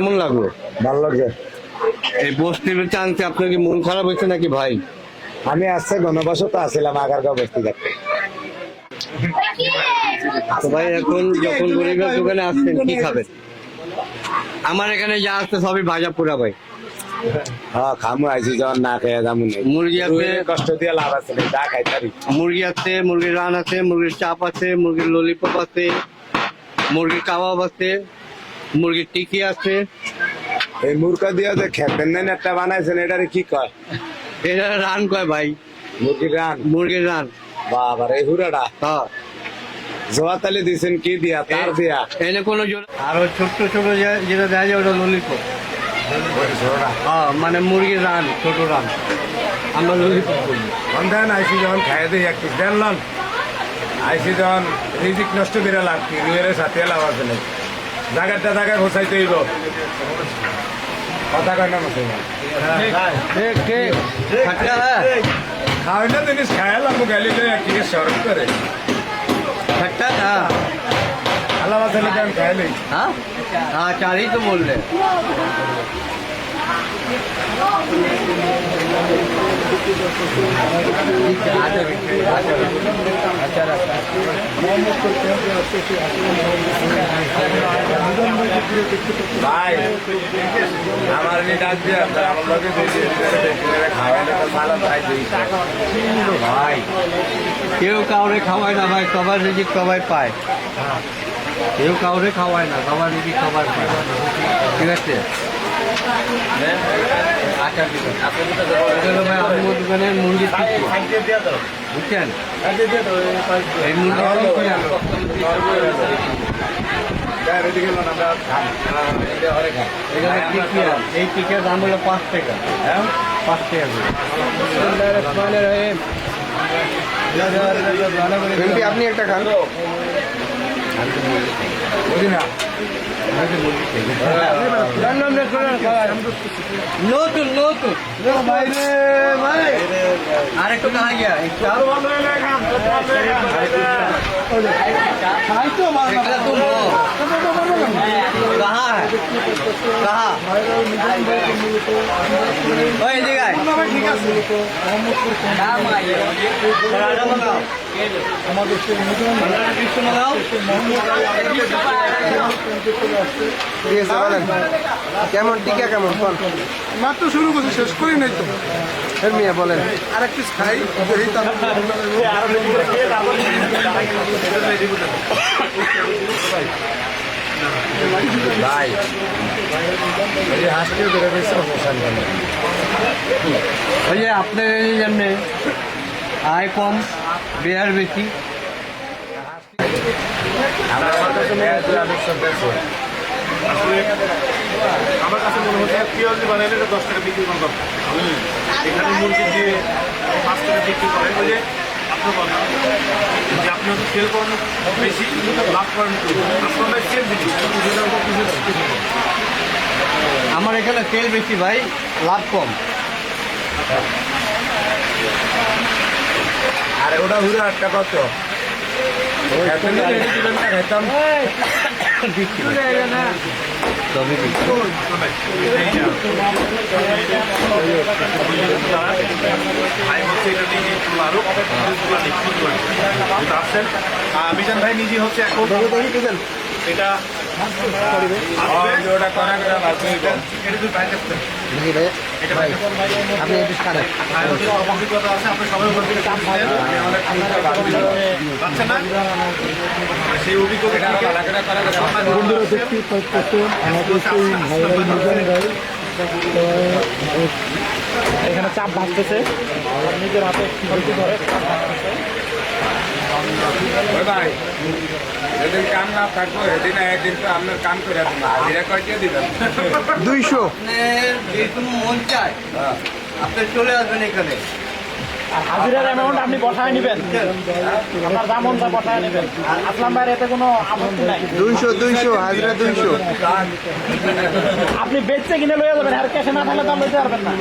কেমন লাগল? ভালো লাগছে। এই বস্তির চান্সে আপনার কি মন খারাপ হয়েছে নাকি ভাই? আমি আসছে গণবাসত আসছিলাম আগারগাঁও বস্তি ভাই এখন যখন গরিবের দোকানে আসছেন কি খাবেন? আমার এখানে যা আসছে সবই ভাজা পোড়া ভাই। হ্যাঁ খামু আইছি যখন না খেয়ে যাব মুরগি আছে। কষ্ট দিয়ে লাভ আছে যা খাই তারি মুরগি আছে মুরগির রান আছে মুরগির চাপ আছে মুরগির ললিপপ আছে মুরগির কাবাব আছে। মুরগির টিকি আছে? এই মুরগা দিয়ে যে খেতেন নেন একটা বানাইছেন এটারে কি কয়? এটা রান কয় ভাই। মুরগির রান? মুরগির রান। বাবার এই হুরাটা হ্যাঁ। জোয়াতালি দিছেন কি দিয়া তার দিয়া? এনে কোনো জোর আর ছোট যে- যেটা দেওয়া যায় ওটা ললিপপ। হ্যাঁ মানে মুরগির রান ছোট রান। আমরা ললিপপ বলি। দেন আইসি যখন খাই দিই একটু দেন লন। আইসি যখন রিজিক নষ্ট করে লাভ কি রুয়ের সাথে লাভ আছে না জায়গাটা জায়গায় ঘোষাইতে হইব। কথা কয় না ঠিক খাওয়াই না জিনিস খায়াল আমি গালি কি সরব করে। আলাদা ছেলে কেমন খায়ালি হ্যাঁ? হ্যাঁ চারই তো বললে। ভাই, আমার নি ডাক দিয়ে আপনার আমার লোকে ভাই কেউ কাউরে খাওয়ায় না, ভাই, সবার রিজিক সবাই পায়। কেউ কাউরে খাওয়ায় না, সবার রিজিক সবাই পায়। ঠিক আছে? আচ্ছা দোকানের টিকি বুঝছেন এই মুরগি এখানে টিকি আছে। এই টিকের দাম হলো পাঁচ টাকা হ্যাঁ পাঁচ টাকা আপনি একটা খান নতুন নতুন। আর একটু কাহা গিয়া কাহা? কাহা আমাদের কৃষ্ণ কেমন টিকা কেমন? বল। মাত্র শুরু করছি শেষ করি নাই তো। হ্যাঁ মিয়া বলেন। আর একটু খাই ভাই ওই আয় কম বেয়ার বেশি। আমরা দেখো আমার কাছে মনে হচ্ছে পিঁয়াজি বানাইলে দশ টাকা বিক্রি করতে এখানে মুরগি দিয়ে পাঁচ টাকা বিক্রি করেন ওই যে আপনি বলেন যে আপনি হয়তো সেল করেন বেশি লাভ করেন সেল জিনিস আমার এখানে তেল বেশি ভাই লাভ কম। আর ওটা হুরা একটা কত এটা মিজান ভাই নিজে হচ্ছে এখন এটা আসবে। আর করা এটা। এটা যদি বাইরে দেখি ভাই ভাই আপনি আমাদের সেই এখানে চাপ ভাঙতেছে নিজের হাতে ধরে চাপ ওই ভাই যেদিন কাম না থাকব সেদিন না একদিন তো আপনার কাম করে দেবেন হাজিরা কয়টা দিবেন। দুইশো। আপনার যেরকম মন চায় আপনি চলে আসবেন এখানে। হাজিরার অ্যামাউন্ট আপনি বসায় নেবেন। আপনার যেমন যা বসায় নেবেন। আসলাম ভাইয়ের এতে কোনো আপত্তি নাই। দুইশো দুইশো হাজিরা দুইশো। আপনি বেচতে কিনে লয়ে যাবেন আর ক্যাশে না থাকলে লইতে পারবেন না?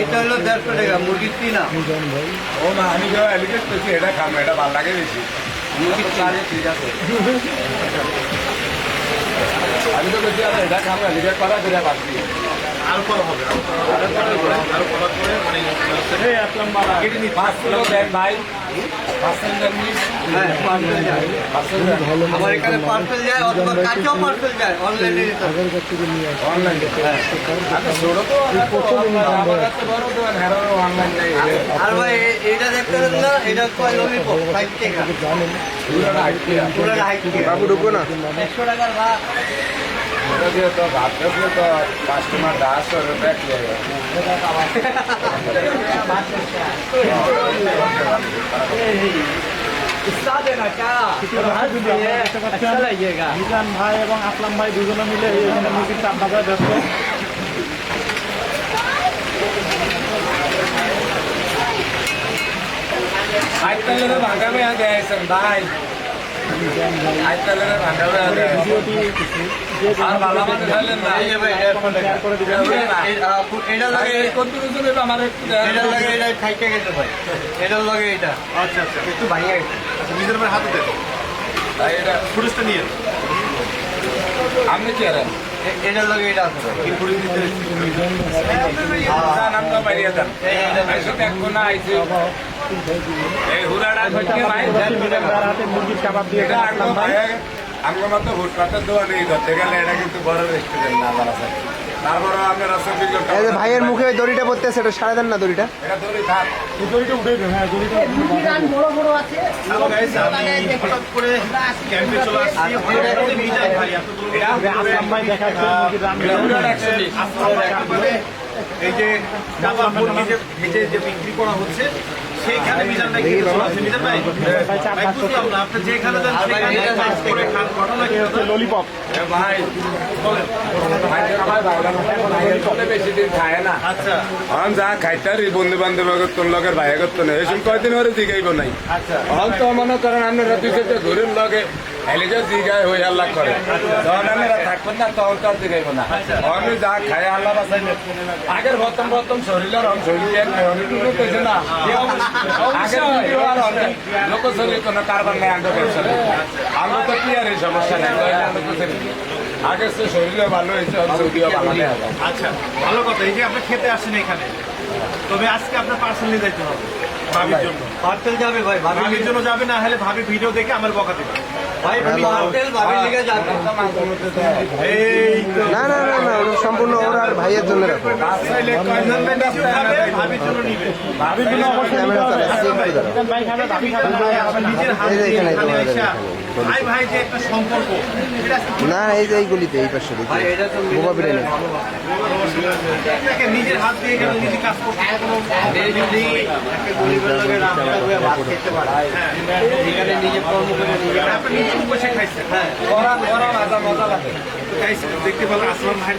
এটা হলো দেড়শো টাকা মুরগির কিনা ও না আমি যে এলিগেট করছি এটা খাম এটা ভালো লাগে বেশি। আমি তো বলছি আর এটা খাম এলিগেট করা করে পাচ্ছি আরও করা হবে আরও করা হবে। আরও করার পরে মানে দেন হ্যাঁ আমার এখানে পার্সেল যায় অথবা কাছেও পার্সেল যায়। অনলাইনে আমার নেই আর ভাই এটা দেখতে না এটা কয় ললিপপ ফাইভ টাকা পুরোটা আইটি পুরো হাইট বাবু ঢুকবো না। একশো টাকার ভাত ওটা দিয়ে তো ভাত আসলে তো কাস্টমার দাস করে ব্যাক লেগে মিজান ভাই এবং আসলাম ভাই দুজনে মিলে এই এখানে মুরগির চাপ ভাজা ব্যস্ত আইতালে ভাগাবে আগে আইছেন ভাই এটার লাগে এটা আচ্ছা আচ্ছা একটু ভাইয়া আচ্ছা নিজের হাতে ভাই, এটা ফুটেজটা নিয়ে আমি এ- এটার লাগে এটা আছে আমরা মুরগির কাবাব দিয়ে দোকানে ধরতে গেলে এটা কিন্তু বড় রেস্টুরেন্ট না এই যে ভাইয়ের মুখে ওই দড়িটা পড়তেছে এটা সারা দেন না দড়িটা? হ্যাঁ এই যে বিক্রি করা হচ্ছে সেইখানে মিজান ভাই খেতে চলে আসছে মিজান ভাই ভাই চাপ ভাই বুঝলাম না। আপনি যেখানে যান আর ভাই, সেখানে এটা কাজ করে খান ঘটনা কি হচ্ছে ললিপপ এ ভাই ভাই আমার ভাইরা ভাইয়ের সাথে বেশি দিন খায় না আচ্ছা। আমি যা খাইতারি বন্ধু বান্ধব তোর লগের ভাই করতো না এসব কয়দিন ধরে জিগাইব নাই? আচ্ছা। হল তো মনে করেন আপনারা দুই ঘুরের লগে হেলিজে জিগায় হয়ে আল্লাহ করে। তখন আপনারা থাকবেন না তখন তো জিগাইব না। আমি যা খাই আল্লাহ বাসাইলে আগের প্রথম প্রথম শরীরের শরীর না। আগের ভিডিও লোক শরীর কোনো কারবার নেই আঙ্গ ব্যবসা তো কি আর এই সমস্যা নেই তো ভালো হয়েছে ভালো আচ্ছা ভালো কথা। এই যে আপনি খেতে আসেন এখানে তবে আজকে আপনার পার্সেল নিয়ে যাইতে হবে ভাবির জন্য। পার্সেল যাবে ভাই ভাবির জন্য যাবে না হলে ভাবি ভিডিও দেখে আমার বকা দেবে। তো। না না না না ওটা সম্পূর্ণ ওর আর ভাইয়ের জন্য রাখো। না এই যে এই গলিতে এই পাশে বোবা নেই নিজের হাত দিয়ে কাজ করতে হয়ে নিজে কর্ম করে আপনি নিজে বসে খাইছেন। হ্যাঁ। করা করা মজা মজা লাগে। দেখতে পেলাম আসলাম ভাই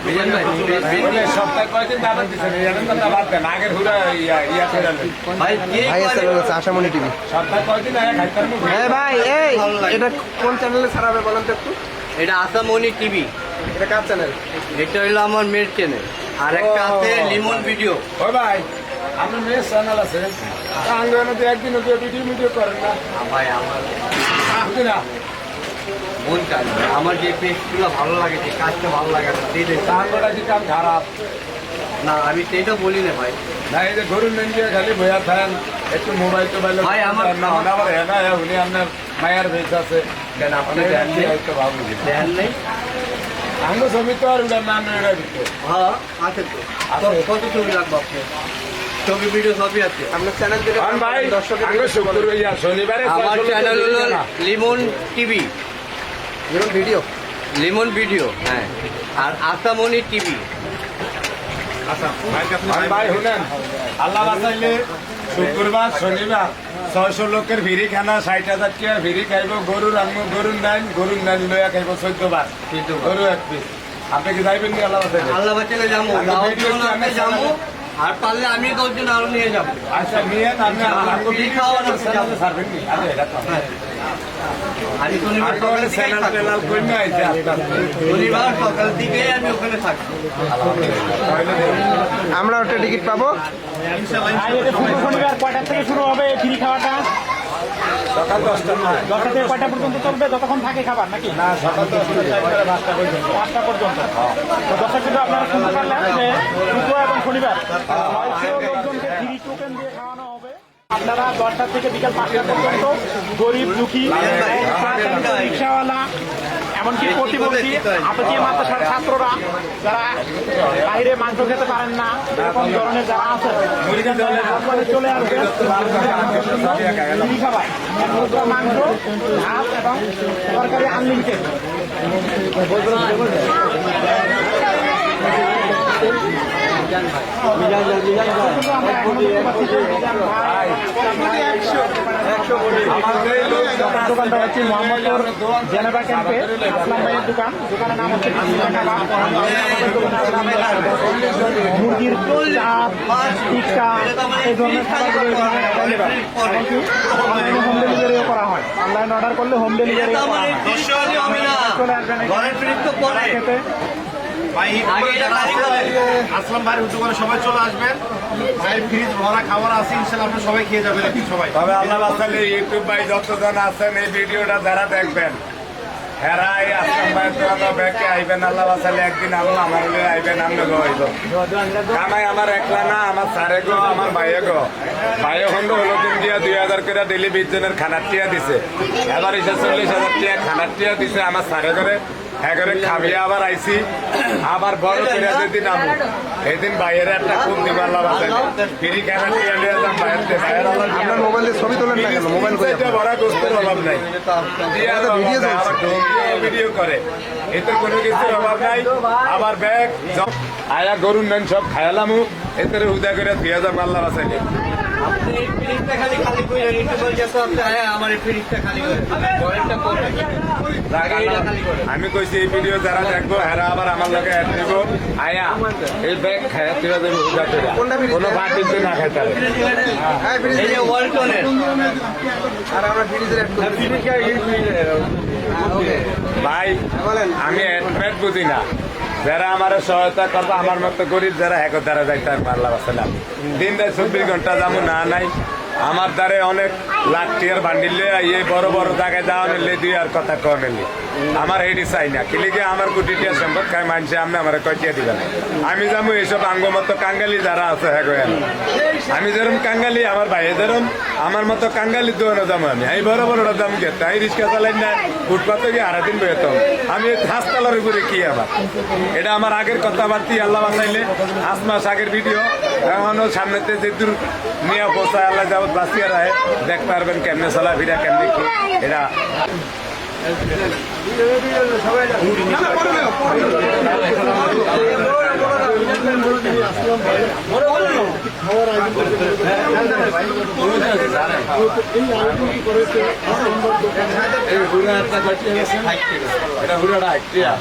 সপ্তাহে কয়দিন দাবার দিচ্ছে জানেন তো দাবার দেন। আগের হুরা ইয়া ইয়া করে ভাই কে চ্যানেল আশামণি টিভি। সপ্তাহে কয়দিন আগে খাইতাম হ্যাঁ ভাই এই এটা কোন চ্যানেলে ছাড়াবে বলেন তো একটু? এটা আসামনি টিভি। এটা কার চ্যানেল এটা হইল আমার মেয়ের চ্যানেল আর একটা আছে লিমন ভিডিও। ওই ভাই আপনার মেয়ের চ্যানেল আছে। আঙ্গনে তো একদিন ভিডিও ভিডিও করেন না। ভাই আমার মন না। আমার যে পেজগুলো ভালো লাগে যে কাজটা ভালো লাগে না সেইটাই চাই। আঙ্গটা কি কাম? খারাপ না আমি সেইটা বলি না ভাই। না এই যে গরুর নেন দিয়ে খালি বইয়া থাকেন একটু মোবাইল টোবাইল ভাই, আমার- না আমার হ্যাঁ হ্যাঁ উনি আপনার মায়ের বেশ আছে। দেন আপনি ধ্যান দিয়ে হয়তো ভাবুন। ধ্যান নেই? আঙ্গ ছবি তো আর উড়ার নাম হ্যাঁ আছে তো। কত ছবি লাগবে আপনার ছবি ভিডিও সবই আছে। আপনার চ্যানেল থেকে ভাই দর্শকের আঙ্গ শুক্র ইয়া শনিবারে আমার চ্যানেল হলো Limon TV. Video Limon video হ্যাঁ। আর আসামনি টিভি। আচ্ছা ভাই শুনেন। আল্লাহ শুক্রবার শনিবার ছয়শো লোকের ভিড়ি খানা ষাট হাজার টাকা ভিড়ি খাইব গরুর আনব গরুর নাইন গরুর নাইন লইয়া খাইব চোদ্দ বার। গরু এক পিস। আপনি কি যাইবেন নি আল্লাহ আল্লাহ বাচ্চাকে যাব আমি আমি আর পারলে আমি দশজন আরও নিয়ে যাব। আচ্ছা নিয়ে আমি শনিবার আগে সকাল। শনিবার থেকে আমি ওখানে থাকি আমরা ওটা টিকিট পাবো। শনিবার কয়টা থেকে শুরু হবে ফ্রি খাওয়াটা? সকাল দশটার দশটা থেকে কয়টা পর্যন্ত চলবে? যতক্ষণ থাকে খাবার নাকি? না সকাল দশটা পাঁচটা পর্যন্ত। পাঁচটা পর্যন্ত। তো দর্শক কিন্তু আপনারা শুনতে পারলেন যে শুক্র এবং শনিবার লোকজনকে ফ্রি টোকেন দিয়ে খাওয়ানো হবে। আপনারা দশটা থেকে বিকাল পাঁচটা পর্যন্ত গরিব দুঃখী রিক্সাওয়ালা এমনকি প্রতিবন্ধী আপত্তি মাদ্রাসার ছাত্ররা যারা বাইরে মাংস খেতে পারেন না এরকম ধরনের যারা আছে চলে আসবেন খাবার মাংস ভাত এবং সরকারি আনলিমিটেড মিজান ভাই, দোকানটা হচ্ছে মোহাম্মদপুর জেনেভা ক্যাম্পে আসলাম ভাইয়ের দোকান। দোকানের নাম হচ্ছে মুরগির চাপ টিক্কা এই ধরনের খাবারগুলো হোম ডেলিভারিও করা হয়। অনলাইন অর্ডার করলে হোম ডেলিভারিও করা হয়। না। চলে আসবেন এখানে। ভাই করে দোকানে সবাই চলে আসবেন। ভাই ফ্রিজ ভরা খাবার আছে ইনশাল্লাহ আপনারা সবাই খেয়ে যাবেন সবাই। তবে আল্লাহ ইউটিউব ভাই যতজন আছেন এই ভিডিওটা যারা দেখবেন আসলাম দোকানে আইবেন আল্লাহ একদিন আমল আমার হলে আইবেন আমলে গো হইব কামাই আমার একলা না আমার সারে গো আমার ভাইয়ে গো। ভাইয়ে খন্ড হলো দিন দিয়া দুই হাজার করে ডেলি বিশ জনের খানার টিয়া দিছে। এবার এসে চল্লিশ হাজার টিয়া খানার টিয়া দিছে আমার সারে করে এগারে খাবিয়ে আবার আইছি। আবার বড় করে যেদিন আমু এদিন বাইরের একটা খুব দিব আল্লাহ ফিরি নিয়ে যাম বাইরে? বাইরের আপনার মোবাইল দিয়ে ছবি তোলেন না কেন? মোবাইল করে এটা বড় গোস্তের অভাব নাই। দিয়ে ভিডিও করে। এতে কোনো কিছুর অভাব নাই। আবার ব্যাগ আয়া গরুর নেন সব খায়ালামু এতে উদা করে দুই হাজার মাল্লা বাসাইলে আপনি ফ্রিজটা খালি খালি করে ইউটিউবে যেতে আপনি হ্যাঁ আমার এই ফ্রিজটা খালি করে ঘরেরটা করে আগে এটা খালি করে আমি কইছি এই ভিডিও যারা দেখব হেরা আবার আমার লোকে অ্যাড দিব। আয়া এই ব্যাগ খায়া তুই করে? কোনো বাটিতে না খাইতে হ্যাঁ এই যে ওয়ালটনের আর আমরা ফ্রিজের একটু ভাই বলেন। আমি অ্যাডমেট বুঝি না। যারা আমার সহায়তা করব, আমার মতো গরিব যারা এক দ্বারা যাইতে পারলা বাসালাম দিন রাত চব্বিশ ঘণ্টা যাব, না নাই। আমার দ্বারে অনেক লাখ টিয়ার বান্ডিলে এই বড় বড় জায়গায় যাওয়া নিলে দুই আর কথা কমেলি আমার এইটি চাই না। কিলিকে আমার কোটি টিয়া সম্পদ খাই মানছে, আমি আমার কটিয়া দিবেন আমি যাব এইসব আঙ্গ মতো কাঙ্গালি যারা আছে হ্যাঁ আমি যেরকম কাঙ্গালি, আমার ভাই যেরকম আমার মতো কাঙ্গালি দোকানে যাব আমি। আমি বড় বড়টা দাম গে। তাই রিক্সা চালাই না, ফুটপাতে গিয়ে আড়াই দিন বেতন আমি হাসপাতালের উপরে কি আবার? এটা আমার আগের কথা কথাবার্তি, আল্লাহ বাসাইলে পাঁচ মাস আগের ভিডিও। এখনও সামনেতে যে দূর নিয়ে বসায় আল্লাহ যাবত বাঁচিয়ে রায় দেখতে পারবেন কেমনে চলা ফিরা কেমনে কি। এটা এটা হুড়াটা একটিয়া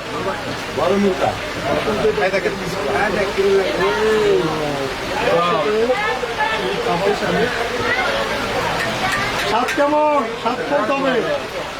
বড়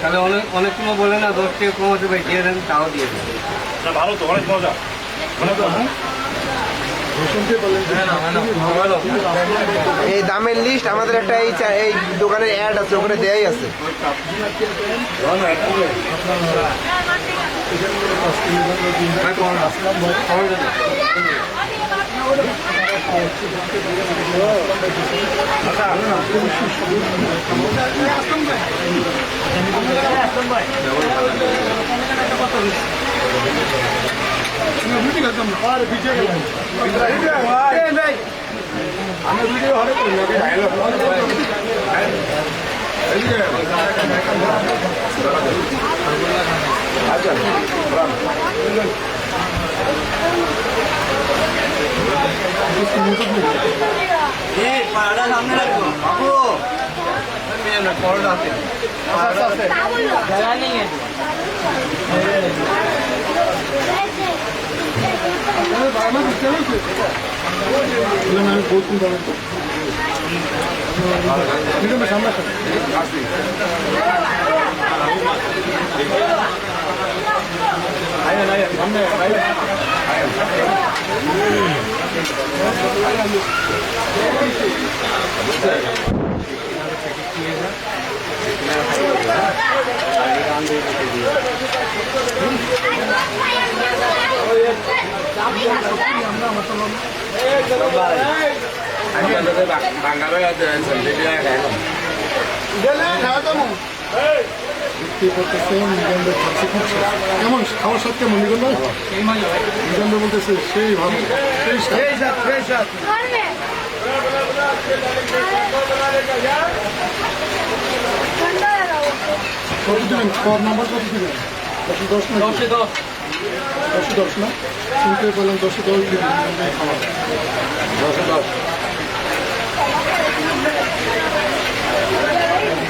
তাহলে অনেক অনেক সময় বলে না দশ থেকে কমাতে ভাই দিয়ে দেন তাও দিয়ে দেন। ভালো তো অনেক মজা। অনেক হ্যাঁ? হ্যাঁ, হ্যাঁ, এই দামের লিস্ট আমাদের একটা এই এই দোকানের অ্যাড আছে ওখানে দেয়াই আছে। আসলাম আমি ভিডিও হলে আচ্ছা এই পাড়াটা সামনে রাখব বাবু মেয়ে না পরোটা আছে জায়গা নেই এটি। আমি আপনাদের বাঙালি সন্ধ্যে খাইলাম কেমন খাওয়ার স্বাদ কেমন? নিগন্ধ নিগন্ধ বলতেছে সেই ভালো। সেই কত দিবেন খাওয়ার নাম্বার কত দিবেন দশে দশ না দশে দশ। দশে দশ না? শুনতে পেলাম দশে দশ দিবেন খাওয়ার দশ দশ।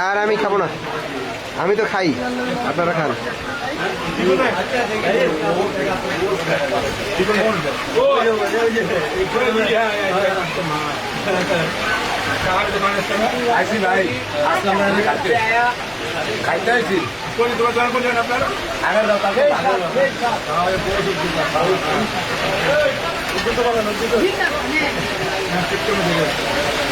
আর আমি খাব না। আমি তো খাই। আপনারা খান। আইসি ভাই খাইতে জায়গায় আপনার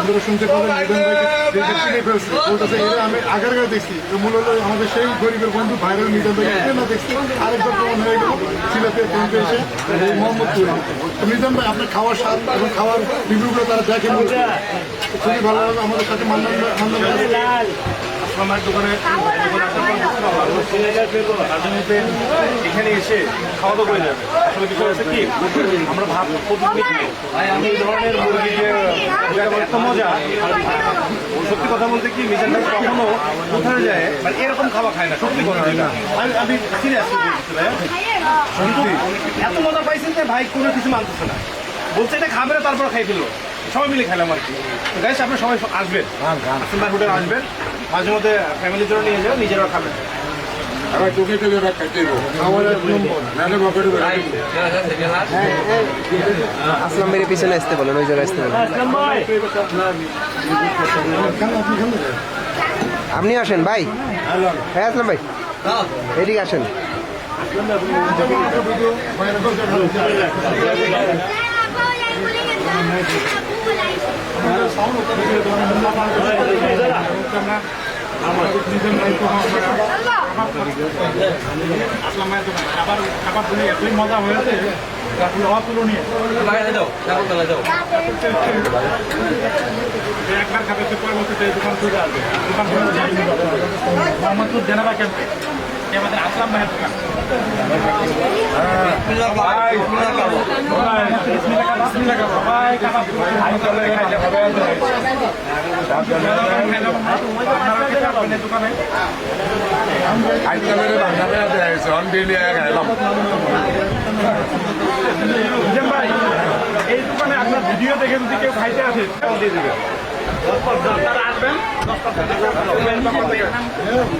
আপনারা শুনতে পাবেন আমি আগের আগে দেখছি? তো মূলত আমাদের সেই গরিবের বন্ধু ভাইরাল মিজান ভাইকে দেখছি। আরেকবার প্রমাণ হয়ে গেল সিলেটের বন্ধু এসে মোহাম্মদপুর। তো মিজান ভাই আপনার খাওয়ার স্বাদ এবং খাওয়ার রিভিউগুলো তারা দেখে খুবই ভালো লাগল। আমাদের সাথে মান্নান মান্নান আমার দোকানে এখানে এসে খাওয়া দাওয়া করে যাবে। আসলে বিষয় হচ্ছে কি আমরা ভাব প্রতিদিন আমি এই ধরনের মুরগি যে মজা সত্যি কথা বলতে কি মিজান ভাই কখনো কোথায় যায় মানে এরকম খাবার খায় না সত্যি কথা আমি আমি সিরিয়াসলি বলছি এত মজা পাইছেন যে ভাই কোনো কিছু মানতেছে না। বলছে এটা খাবে না তারপর খাই ফেলল সবাই মিলে খেলাম আর কি। গাইস আপনার সবাই আসবেন। আসেন হোটেল আসবেন। মাঝে মধ্যে ফ্যামিলির জন্য নিয়ে যাবেন নিজেরাও খাবেন। তোকে তোকে ব্যাগ খাইতে দেবো। আমার এক নম্বর। নাহলে বকেটে বেড়াই আসলাম মেরে পিছনে আসতে বলেন ওই জায়গায় আসতে বলেন। আসলাম ভাই। আপনি আসেন ভাই। হ্যাঁ আসলাম ভাই। এদিকে আসেন। আসলাম। আবার খাবার তুমি এতই মজা হয়েছে অতুলনীয় একবার খাবে পরবর্তীতে দোকান চলে আসবে দোকান মোহাম্মদপুর জেনাবা ক্যাম্পে আমাদের আসলাম ভাইয়ের দোকান দোকানে আজকে মেরে বাংলা অন বিলি খাইলাম ভাই এই দোকানে আপনার ভিডিও দেখে যদি কেউ খাইতে আসে দিয়ে দিবে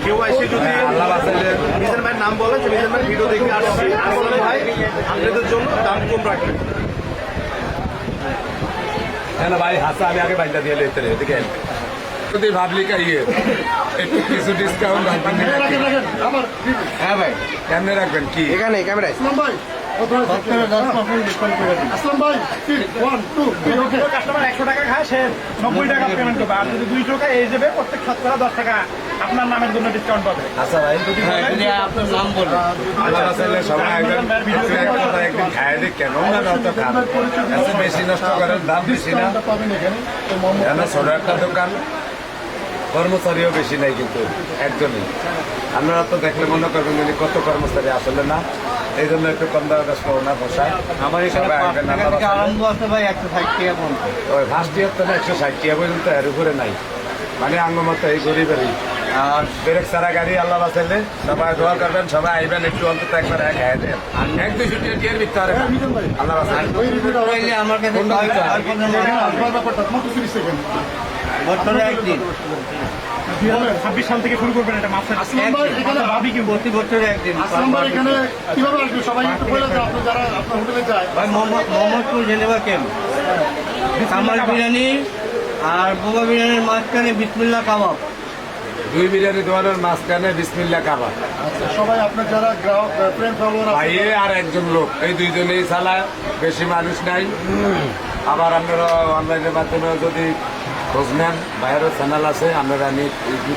কেউ এসে যদি মিজান ভাইয়ের নাম বলেন যে মিজান ভাইয়ের ভিডিও দেখে আসছি আসলে ভাই আপনাদের জন্য দাম কম রাখবেন হ্যাঁ ভাই হাসা আমি আগে বাইন্দা দিয়ে লেতে এদিকে যদি ভাবলি কাইয়ে একটু কিছু ডিসকাউন্ট রাখবেন হ্যাঁ ভাই কেমনে রাখবেন কি? এখানে ক্যামেরায় ভাই দোকান কর্মচারীও বেশি নাই কিন্তু একজনই আপনারা তো দেখলে মনে করবেন কত কর্মচারী আসলে না। এই জন্য একটু কম দামে ব্যস্ত না বসায় আমার এখানে আরম্ভ আছে ভাই একশো ষাট টাকা পর্যন্ত ওই ফার্স্ট ইয়ার তো একশো ষাট টাকা পর্যন্ত এর উপরে নাই। মানে আঙ্গমত এই গরিবেরই। আর ব্রেক সারা গাড়ি আল্লাহ বাঁচাইলে সবাই দোয়া করবেন সবাই আইবেন একটু অন্তত একবার এক খাই দেন। এক দুই ছুটি টিয়ার পারে আল্লাহ বাঁচাইলে আমার কাছে একদিন। দুই হাজার ছাব্বিশ সাল থেকে শুরু করবেন এটা মাছের আসলাম ভাই এখানে ভাবি কি প্রতি বছরে একদিন। আসলাম এখানে কীভাবে আসবে? সবাই একটু বলে দাও আপনি যারা আপনার হোটেলে যায়। ভাই মোহাম্মদপুর জেনেভা ক্যাম্প কামাল বিরিয়ানি আর বোবা বিরিয়ানির মাঝখানে বিসমিল্লা কাবাব। দুই বিরিয়ানি দোকানের মাঝখানে বিসমিল্লা কাবা আচ্ছা সবাই আপনার যারা ভাইয়ে আর একজন লোক। এই দুইজনেই চালায় বেশি মানুষ নাই। আবার আপনারা অনলাইনের মাধ্যমে যদি খোঁজ নেন বাইরের চ্যানেল আছে আপনারা নিয়ে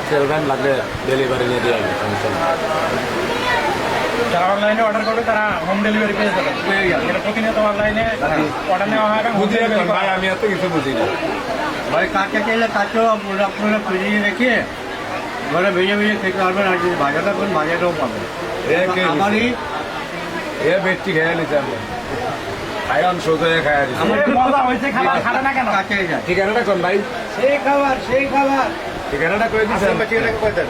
ফেলবেন লাগলে ডেলিভারি নিয়ে দিয়ে আসবে সমস্যা যারা অনলাইনে অর্ডার করবে তারা হোম ডেলিভারি পেয়ে যাবে। এটা প্রতিনিয়ত অনলাইনে অর্ডার নেওয়া হয় এবং ভাই আমি এত কিছু বুঝি না। ভাই কাঁচা চাইলে কাঁচাও আপনারা ফ্রিজে রেখে ঘরে ভেজে ভেজে খেতে পারবেন আর যদি ভাজাটাও পাবেন। এ কে আমারই এ ব্যক্তি খেয়ে নিতে আমি। খায়ন সোজা খায় মজা হয়েছে খাবার খাবে না কেন? ঠিকানাটা কোন ভাই? সেই খাবার সেই খাবার। ঠিকানাটা কয়ে দিচ্ছেন ঠিকানাটা কই দেন?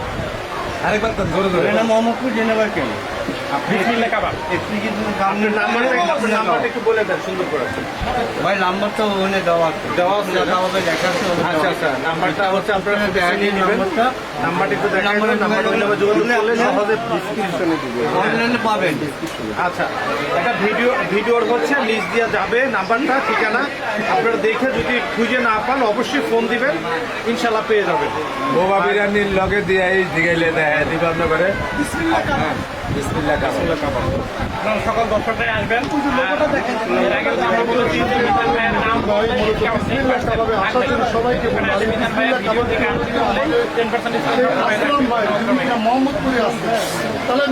আরেকবার তো জোরে জোরে মোহাম্মদপুর জেনেভা ক্যাম্প বিসমিল্লাহ কাবাব নাম্বারটা ওখানে দেওয়া দেওয়া আছে আচ্ছা আচ্ছা নাম্বারটা হচ্ছে আপনারা নেবেন। নাম্বারটা। একটু দেখাই দেবেন নাম্বারটা হলে যোগাযোগ করলে সহজে ডিসক্রিপশনে দিবে অনলাইনে পাবেন। আচ্ছা একটা ভিডিও ভিডিওর হচ্ছে লিস্ট দেওয়া যাবে নাম্বারটা ঠিকানা। আপনারা দেখে যদি খুঁজে না পান অবশ্যই ফোন দিবেন ইনশাল্লাহ পেয়ে যাবেন। বোবা বিরিয়ানির লগে দিয়ে এই দিগাইলে দেয় দিবান্ন করে। বিসমিল্লাহ কাবা আপনারা সকল দর্শকরাই আসবেন। এর আগে আমরা বলেছি যে মিজান ভাইয়ের নাম সবাইকে মিজান ভাইয়ের ভিডিও থেকে আসতে হলে 10% ডিসকাউন্ট আসলাম ভাই যদি মোহাম্মদপুরে আসবে তাহলে